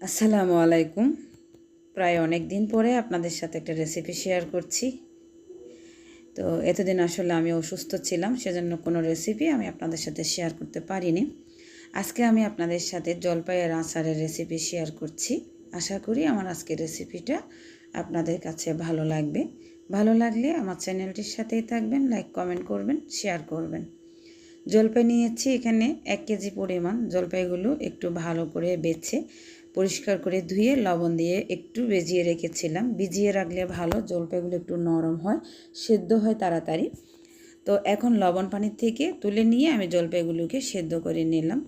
আসসালামু আলাইকুম। প্রায় অনেক দিন পরে আপনাদের সাথে একটা রেসিপি শেয়ার করছি। তো এতদিন আসলে আমি অসুস্থ ছিলাম, সেজন্য কোনো রেসিপি আমি আপনাদের সাথে শেয়ার করতে পারিনি। আজকে আমি আপনাদের সাথে জলপাইয়ের আচারের রেসিপি শেয়ার করছি। আশা করি আমার আজকের রেসিপিটা আপনাদের কাছে ভালো লাগবে। ভালো লাগলে আমার চ্যানেলটির সাথেই থাকবেন লাইক কমেন্ট করবেন শেয়ার করবেন। জলপাই নিয়েছি এখানে এক কেজি পরিমাণ। জলপাইগুলো একটু ভালো করে বেছে পরিষ্কার করে ধুয়ে লবণ দিয়ে একটু বেজিয়ে রেখেছিলাম। ভিজিয়ে রাখলে ভালো, জলপাইগুলো একটু নরম হয়, সেদ্ধ হয় তাড়াতাড়ি। তো এখন লবণ পানির থেকে তুলে নিয়ে আমি জলপাইগুলোকে সেদ্ধ করে নিলাম।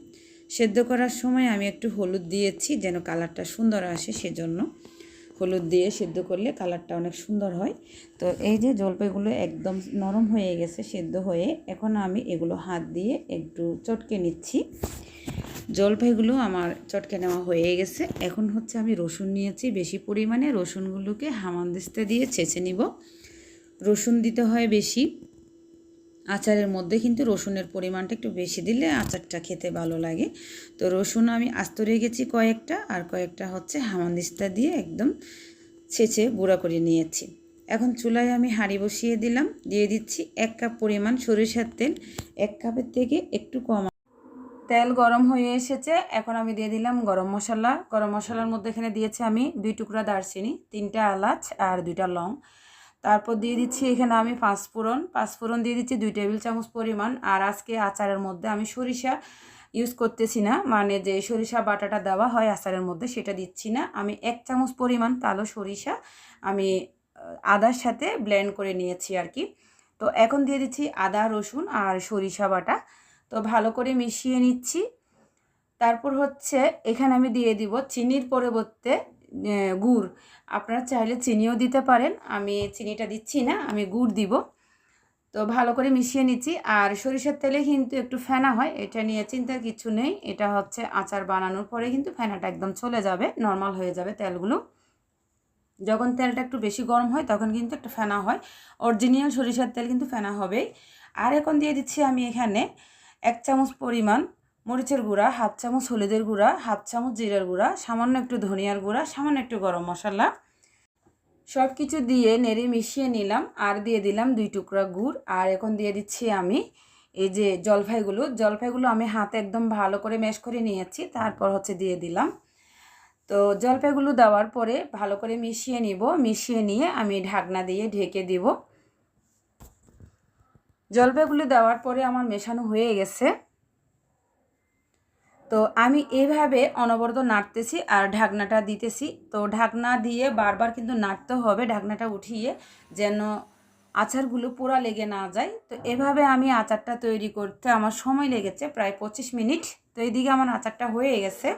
সেদ্ধ করার সময় আমি একটু হলুদ দিয়েছি যেন কালারটা সুন্দর আসে সেজন্য। হলুদ দিয়ে সেদ্ধ করলে কালারটা অনেক সুন্দর হয়। তো এই যে জলপাইগুলো একদম নরম হয়ে গেছে, সেদ্ধ হয়ে এখন আমি এগুলো হাত দিয়ে একটু চটকে নিচ্ছি। জলপাইগুলো আমার চটকে নেওয়া হয়ে গেছে। এখন হচ্ছে আমি রসুন নিয়েছি, বেশি পরিমাণে রসুনগুলোকে হামানদিস্তে দিয়ে ছেঁচে নিব। রসুন দিতে হয় বেশি। আচারের মধ্যে কিন্তু রসুনের পরিমাণটা একটু বেশি দিলে আচারটা খেতে ভালো লাগে। তো রসুন আমি আস্ত রেখেছি কয়েকটা আর কয়েকটা হচ্ছে হামানদিস্তা দিয়ে একদম ছেঁচে গুঁড়া করে নিয়েছি। এখন চুলায় আমি হাঁড়ি বসিয়ে দিলাম। দিয়ে দিচ্ছি এক কাপ পরিমাণ সরিষার তেল। এক কাপের থেকে একটু কম তেল গরম হয়ে এসেছে। এখন আমি দিয়ে দিলাম গরম মশলা। গরম মশলার মধ্যে এখানে দিয়েছি আমি দুই টুকরা দারচিনি, তিনটা এলাচ আর দুইটা লং। তারপর দিয়ে দিচ্ছি এখানে আমি পাঁচফোড়ন। পাঁচফোড়ন দিয়ে দিচ্ছি দুই টেবিল চামচ পরিমাণ। আর আজকে আচারের মধ্যে আমি সরিষা ইউজ করতেছি না। মানে যে সরিষা বাটাটা দেওয়া হয় আচারের মধ্যে সেটা দিচ্ছি না। আমি এক চামচ পরিমাণ কালো সরিষা আমি আদার সাথে ব্লেন্ড করে নিয়েছি আর কি। তো এখন দিয়ে দিচ্ছি আদা, রসুন আর সরিষা বাটা। তো ভালো করে মিশিয়ে নিচ্ছি। তারপর হচ্ছে এখানে আমি দিয়ে দিব চিনির পরিবর্তে গুড়। আপনারা চাইলে চিনিও দিতে পারেন, আমি চিনিটা দিচ্ছি না, আমি গুড় দিব। তো ভালো করে মিশিয়ে নিচ্ছি। আর সরিষার তেলে কিন্তু একটু ফেনা হয়, এটা নিয়ে চিন্তার কিছু নেই। এটা হচ্ছে আচার বানানোর পরে কিন্তু ফেনাটা একদম চলে যাবে, নর্মাল হয়ে যাবে তেলগুলো। যখন তেলটা একটু বেশি গরম হয় তখন কিন্তু একটা ফেনা হয়। অরিজিনাল সরিষার তেল কিন্তু ফেনা হবেই। আর এখন দিয়ে দিচ্ছি আমি এখানে এক চামচ পরিমাণ মরিচের গুঁড়া, হাফ চামচ হলুদের গুঁড়া, হাফ চামচ জিরার গুঁড়া, সামান্য একটু ধনিয়ার গুঁড়া, সামান্য একটু গরম মশলা। সব কিছু দিয়ে নেড়ে মিশিয়ে নিলাম আর দিয়ে দিলাম দুই টুকরা গুড়। আর এখন দিয়ে দিচ্ছি আমি এই যে জলফাইগুলো। জলফাইগুলো আমি হাতে একদম ভালো করে ম্যাশ করে নিয়েছি, তারপর হচ্ছে দিয়ে দিলাম। তো জলপাইগুলো দেওয়ার পরে ভালো করে মিশিয়ে নিব। মিশিয়ে নিয়ে আমি ঢাকনা দিয়ে ঢেকে দিব। জলপাইগুলো দেওয়ার পরে আমার মেশানো হয়ে গেছে। তো আমি এইভাবে অনবরত নাড়তেছি আর ঢাকনাটা দিতেছি। তো ঢাকনা দিয়ে বারবার কিন্তু নাড়তে হবে, ঢাকনাটা উঠিয়ে যেন আচারগুলো পোড়া লেগে না যায়। তো এভাবে আমি আচারটা তৈরি করতে আমার সময় লেগেছে, প্রায় পঁচিশ মিনিট। তো এইদিকে আমার আচারটা হয়ে গেছে।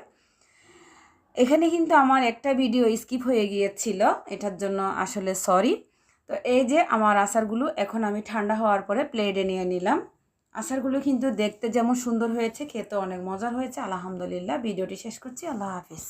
এখানে কিন্তু আমার একটা ভিডিও স্কিপ হয়ে গিয়েছিল, এটার জন্য আসলে সরি। তো এই যে আমার আচারগুলো এখন আমি ঠান্ডা হওয়ার পরে প্লেটে নিয়ে নিলাম। আচারগুলো কিন্তু দেখতে যেমন সুন্দর হয়েছে খেতে অনেক মজার হয়েছে। আলহামদুলিল্লাহ, ভিডিওটি শেষ করছি। আল্লাহ হাফিজ।